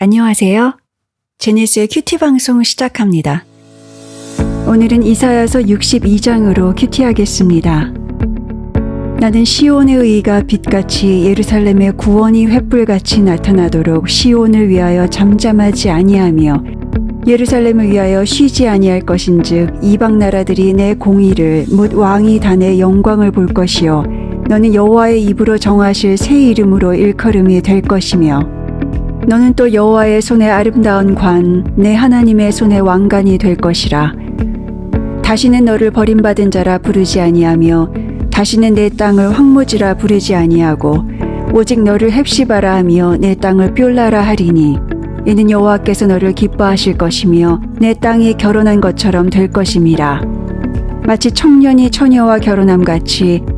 안녕하세요. 제니스의 큐티 방송 시작합니다. 오늘은 이사야서 62장으로 큐티하겠습니다. 나는 시온의 의가 빛같이 예루살렘의 구원이 횃불같이 나타나도록 시온을 위하여 잠잠하지 아니하며 예루살렘을 위하여 쉬지 아니할 것인즉 이방 나라들이 내 공의를 묻 왕이 다내 영광을 볼 것이요 너는 여호와의 입으로 정하실 새 이름으로 일컬음이 될 것이며 너는 또 여호와의 손에 아름다운 관, 내 하나님의 손에 왕관이 될 것이라. 다시는 너를 버림받은 자라 부르지 아니하며 다시는 내 땅을 황무지라 부르지 아니하고 오직 너를 헵시바라 하며 내 땅을 뻬라라 하리니 이는 여호와께서 너를 기뻐하실 것이며 내 땅이 결혼한 것처럼 될 것임이라. 마치 청년이 처녀와 결혼함 같이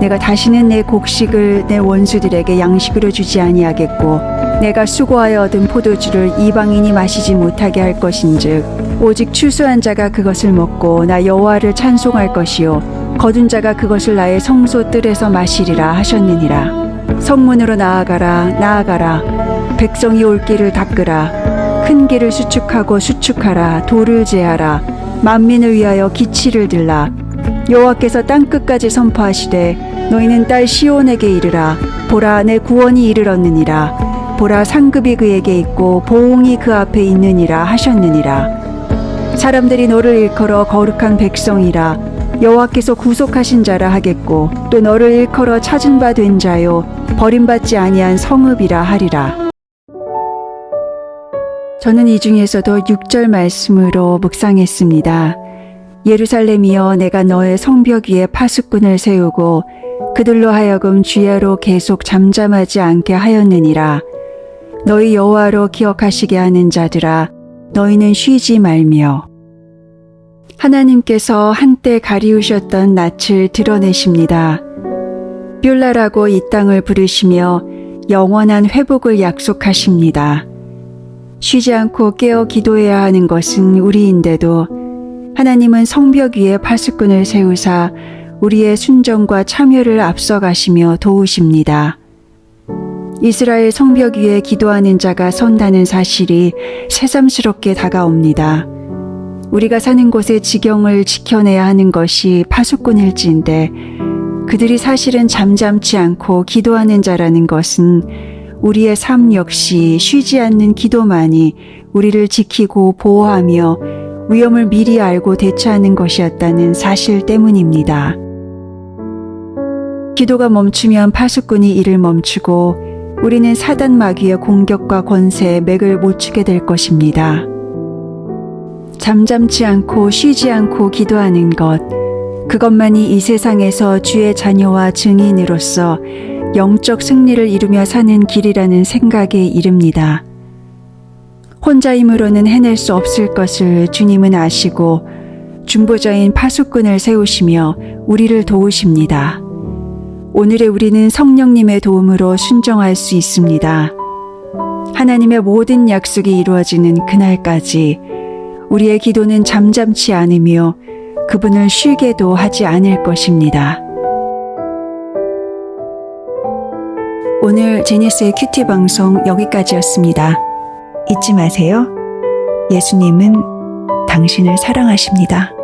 내가 다시는 내 곡식을 내 원수들에게 양식으로 주지 아니하겠고 내가 수고하여 얻은 포도주를 이방인이 마시지 못하게 할 것인즉 오직 추수한 자가 그것을 먹고 나 여호와를 찬송할 것이요 거둔 자가 그것을 나의 성소 뜰에서 마시리라 하셨느니라. 성문으로 나아가라 나아가라. 백성이 올 길을 닦으라. 큰 길을 수축하고 수축하라. 돌을 제하라. 만민을 위하여 기치를 들라 여호와께서 땅 끝까지 선포하시되 너희는 딸 시온에게 이르라. 보라 내 구원이 이르렀느니라. 보라 상급이 그에게 있고 보응이 그 앞에 있느니라 하셨느니라. 사람들이 너를 일컬어 거룩한 백성이라. 여호와께서 구속하신 자라 하겠고 또 너를 일컬어 찾은 바 된 자요 버림받지 아니한 성읍이라 하리라. 저는 이 중에서도 6절 말씀으로 묵상했습니다. 예루살렘이여 내가 너의 성벽 위에 파수꾼을 세우고 그들로 하여금 주야로 계속 잠잠하지 않게 하였느니라. 너희 여호와로 기억하시게 하는 자들아 너희는 쉬지 말며 하나님께서 한때 가리우셨던 낯을 드러내십니다. 뷸라라고 이 땅을 부르시며 영원한 회복을 약속하십니다. 쉬지 않고 깨어 기도해야 하는 것은 우리인데도 하나님은 성벽 위에 파수꾼을 세우사 우리의 순종과 참여를 앞서가시며 도우십니다. 이스라엘 성벽 위에 기도하는 자가 선다는 사실이 새삼스럽게 다가옵니다. 우리가 사는 곳의 지경을 지켜내야 하는 것이 파수꾼일지인데 그들이 사실은 잠잠치 않고 기도하는 자라는 것은 우리의 삶 역시 쉬지 않는 기도만이 우리를 지키고 보호하며 위험을 미리 알고 대처하는 것이었다는 사실 때문입니다. 기도가 멈추면 파수꾼이 일을 멈추고 우리는 사단 마귀의 공격과 권세에 맥을 못 추게 될 것입니다. 잠잠치 않고 쉬지 않고 기도하는 것, 그것만이 이 세상에서 주의 자녀와 증인으로서 영적 승리를 이루며 사는 길이라는 생각에 이릅니다. 혼자 힘으로는 해낼 수 없을 것을 주님은 아시고 중보자인 파수꾼을 세우시며 우리를 도우십니다. 오늘의 우리는 성령님의 도움으로 순정할 수 있습니다. 하나님의 모든 약속이 이루어지는 그날까지 우리의 기도는 잠잠치 않으며 그분을 쉬게도 하지 않을 것입니다. 오늘 제니스의 큐티 방송 여기까지였습니다. 잊지 마세요. 예수님은 당신을 사랑하십니다.